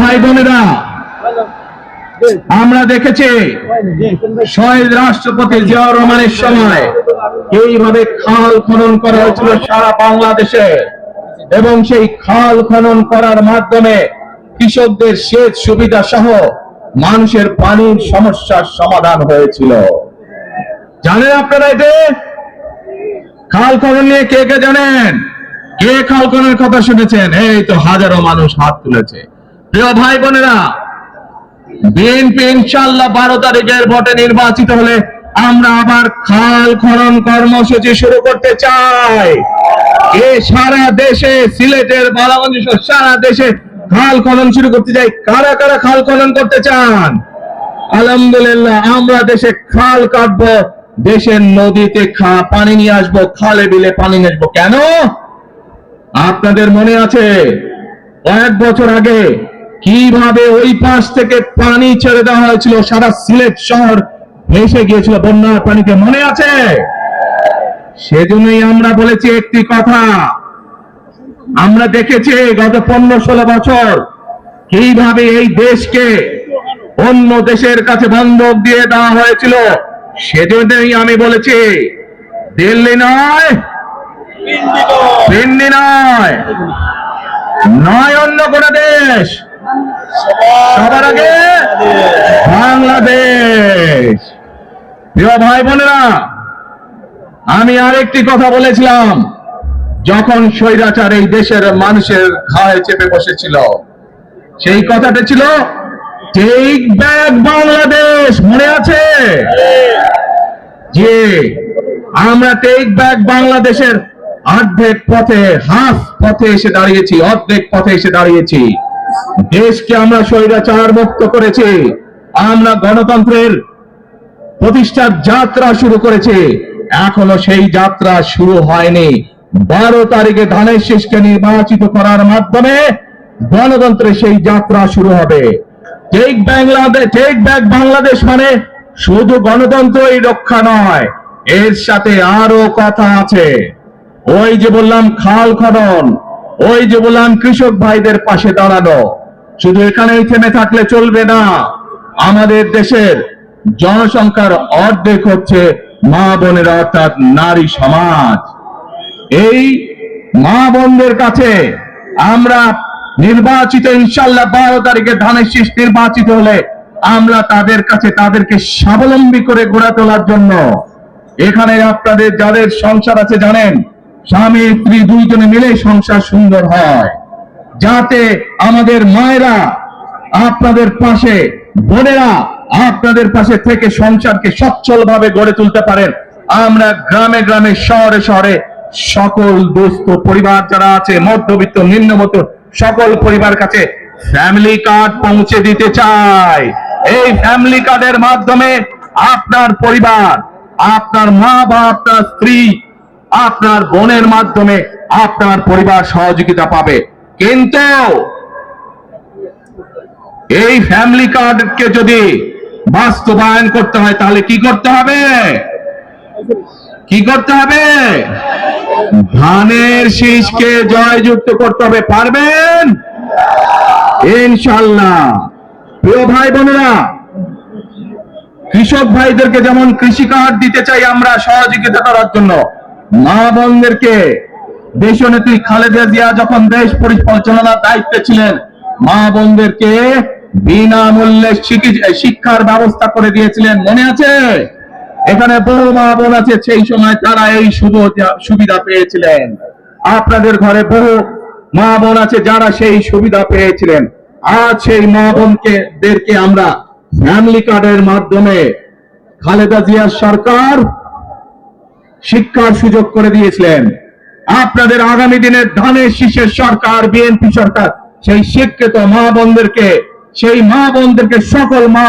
ভাই বোনেরা, আমরা দেখেছি শহীদ রাষ্ট্রপতি জিয়াউর রহমানের সময় এইভাবে খাল খনন করা হয়েছিল সারা বাংলাদেশে। এবং সেই খাল খনন করার মাধ্যমে কৃষকদের সেচ সুবিধা সহ মানুষের পানির সমস্যার সমাধান হয়েছিল। জানেন আপনারা এতে? খাল খনন নিয়ে কে কে জানেন? কে খাল খননের কথা শুনেছেন, এই তো হাজারো মানুষ হাত তুলেছে। প্রিয় ভাই বোনেরা, বিএনপি ইনশাল্লাহ বারো তারিখের ভোটে নির্বাচিত হলে আমরা আবার খাল খনন কর্মসূচি শুরু করতে চাই। এ সারা দেশে, সিলেটের বালাগঞ্জ সারা দেশে খাল খনন শুরু করতে চাই। কারা কারা খাল খনন করতে চান? আলহামদুলিল্লাহ, আমরা দেশে খাল কাটবো, দেশের নদীতে খা পানি নিয়ে আসব, খালে বিলে পানি নিয়ে আসব। কেন? আপনাদের মনে আছে কয়েক বছর আগে কীভাবে ওই পাশ থেকে পানি ছেড়ে দেওয়া হয়েছিল? সারা সিলেট শহর ভেসে গিয়েছিল, বন্যার পানিতে। মনে আছে? সেজন্যই আমরা বলেছি একটি কথা। আমরা দেখেছি গত পনেরো ষোলো বছর কীভাবে এই দেশকে অন্য দেশের কাছে বন্ধক দিয়ে দেওয়া হয়েছিল। সেজন্যই আমি বলেছি, দিল্লি নয় দিল্লি নয়। নয় অন্য কোন দেশ। সবার আগে বাংলাদেশ। প্রিয় ভাই বোনেরা আমি আরেকটি কথা বলেছিলাম। যখন স্বৈরাচার এই দেশের মানুষের ঘায়ে চেপে বসেছিল সেই কথাটা ছিল টেক ব্যাক বাংলাদেশ। মনে আছে? যে আমরা টেক ব্যাক বাংলাদেশের অর্ধেক পথে, হাফ পথে এসে দাঁড়িয়েছি, অর্ধেক পথে এসে দাঁড়িয়েছি। দেশকে আমরা স্বৈরাচার মুক্ত করেছি। আমরা গণতন্ত্রের প্রতিষ্ঠার যাত্রা শুরু করেছে। এখনও সেই যাত্রা শুরু হয়নি। বারো তারিখে ধানের শীষকে নির্বাচিত করার মাধ্যমে গণতন্ত্রের সেই যাত্রা শুরু হবে। Take Bangladesh take back Bangladesh মানে শুধু গণতন্ত্রই রক্ষা নয়, এর সাথে আরও কথা আছে। ওই যে বললাম খাল খনন, ওই যে বললাম কৃষক ভাইদের পাশে দাঁড়ানো, শুধু এখানেই থেমে থাকলে চলবে না। আমাদের দেশের জনসংখ্যার অর্ধেক হচ্ছে মা বোনেরা, অর্থাৎ নারী সমাজ। এই মা বোনদের কাছে আমরা নির্বাচিত ইনশাল্লাহ বারো তারিখে ধানের শীষ নির্বাচিত হলে আমরা তাদের কাছে, তাদেরকে স্বাবলম্বী করে গড়ে তোলার জন্য। এখানে আপনাদের যাদের সংসার আছে জানেন স্বামী স্ত্রী দুইজনে মিলে সংসার সুন্দর হয়। যাতে আমাদের মায়েরা আপনাদের পাশে, বোনেরা আপনাদের পাশে থেকে সংসারকে সচ্ছল ভাবে গড়ে তুলতে পারেন। আমরা গ্রামে গ্রামে, শহরে শহরে সকল দুস্থ পরিবার যারা আছে, মধ্যবিত্ত নিম্নমত সকল পরিবার কাছে ফ্যামিলি কার্ড পৌঁছে দিতে চাই। এই ফ্যামিলি কার্ডের মাধ্যমে আপনার পরিবার, আপনার মা বা আপনার স্ত্রী আপনার বোনের মাধ্যমে আপনার পরিবার সহযোগিতা পাবে। কিন্তু এই ফ্যামিলি কার্ডকে যদি বাস্তবায়ন করতে হয়, তাহলে কি করতে হবে? কি করতে হবে? ধানের শীষকে জয়যুক্ত করতে হবে, পারবেন? ইনশাল্লাহ প্রিয় ভাই বোনেরা, কৃষক ভাইদেরকে যেমন কৃষি কার্ড দিতে চাই আমরা সহযোগিতা করার জন্য মা বোনদেরকে দেশনেত্রী খালেদা জিয়া যখন দেশ পরিচালনার দায়িত্বে ছিলেন, মা বোনদেরকে বিনামূল্যে শিক্ষার ব্যবস্থা করে দিয়েছিলেন। মনে আছে? এখানে বহু মা বোন আছে, সেই সময় তারা এই সুবিধা পেয়েছিলেন। আপনাদের ঘরে বহু মা বোন আছে যারা সেই সুবিধা পেয়েছিলেন। আজ সেই মা বোনকে দেরকে আমরা ফ্যামিলি কার্ডের মাধ্যমে খালেদা জিয়ার সরকার শিক্ষার সুযোগ করে দিয়েছিলেন। আপনাদের আগামী দিনের ধানের শীষের সরকার, বিএনপি সরকার, সেই শিক্ষিত মা বোনদেরকে, সেই মা বোনদেরকে সকল মা